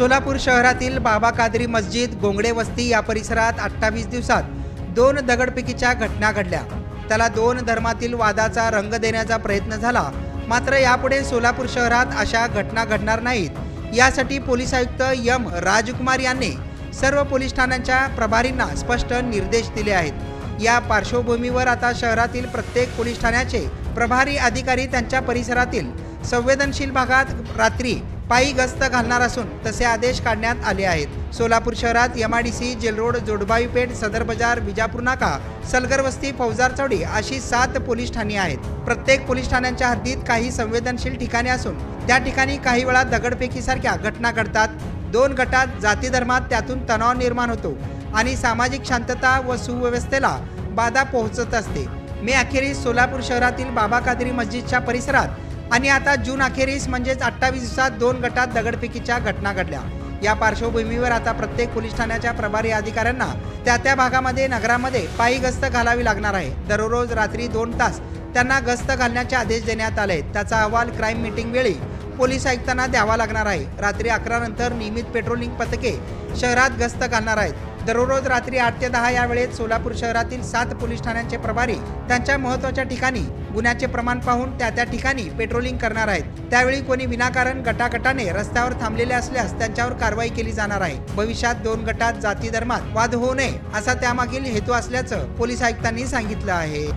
सोलापूर शहरातील बाबा कादरी मस्जिद गोंगडे वस्ती या परिसरात अठ्ठावीस दिवसात दोन दगडपिकीच्या घटना घडल्या. त्याला दोन धर्मातील वादाचा रंग देण्याचा प्रयत्न झाला. मात्र यापुढे सोलापूर शहरात अशा घटना घडणार नाहीत. यासाठी पोलीस आयुक्त यम राजकुमार यांनी सर्व पोलीस ठाण्यांच्या प्रभारींना स्पष्ट निर्देश दिले आहेत. या पार्श्वभूमीवर आता शहरातील प्रत्येक पोलीस ठाण्याचे प्रभारी अधिकारी त्यांच्या परिसरातील संवेदनशील भागात रात्री पायी गस्त घालणार असून तसे आदेश काढण्यात आले आहेत. सोलापूर शहरात एमआयडीसी जेलरोड जोडबाई पेठ सदर बाजार विजापूर नाका सलगर वस्ती फौजार चौडी अशी सात पोलीस ठाणी आहेत. प्रत्येक पोलीस ठाण्यांच्या हद्दीत काही संवेदनशील ठिकाणे असून त्या ठिकाणी काही वेळा दगडफेकीसारख्या घटना घडतात. दोन गटात जाती धर्मात त्यातून तणाव निर्माण होतो आणि सामाजिक शांतता व सुव्यवस्थेला बाधा पोहोचत असते. मे अखेरीस सोलापूर शहरातील बाबा कादरी मस्जिदच्या परिसरात आणि आता जून अखेरीस म्हणजेच अठ्ठावीस दिवसात दोन गटात दगडफेकीच्या घटना घडल्या. या पार्श्वभूमीवर आता प्रत्येक पोलीस ठाण्याच्या प्रभारी अधिकाऱ्यांना त्या त्या भागामध्ये नगरामध्ये पायी गस्त घालावी लागणार आहे. दररोज रात्री दोन तास त्यांना गस्त घालण्याचे आदेश देण्यात आले आहेत. त्याचा अहवाल क्राईम मीटिंग वेळी पोलीस आयुक्तांना द्यावा लागणार आहे. रात्री अकरा नंतर नियमित पेट्रोलिंग पथके शहरात गस्त घालणार आहेत. दररोज रात्री आठ ते दहा या वेळेत सोलापूर शहरातील सात पोलीस ठाण्यांचे प्रभारी त्यांच्या महत्त्वाच्या ठिकाणी गुन्ह्याचे प्रमाण पाहून त्या त्या ठिकाणी पेट्रोलिंग करणार आहेत. त्यावेळी कोणी विनाकारण गटागटाने रस्त्यावर थांबलेले असल्यास त्यांच्यावर कारवाई केली जाणार आहे. भविष्यात दोन गटात जाती धर्मात वाद होऊ नये असा त्यामागील हेतू असल्याचं पोलीस आयुक्तांनी सांगितलं आहे.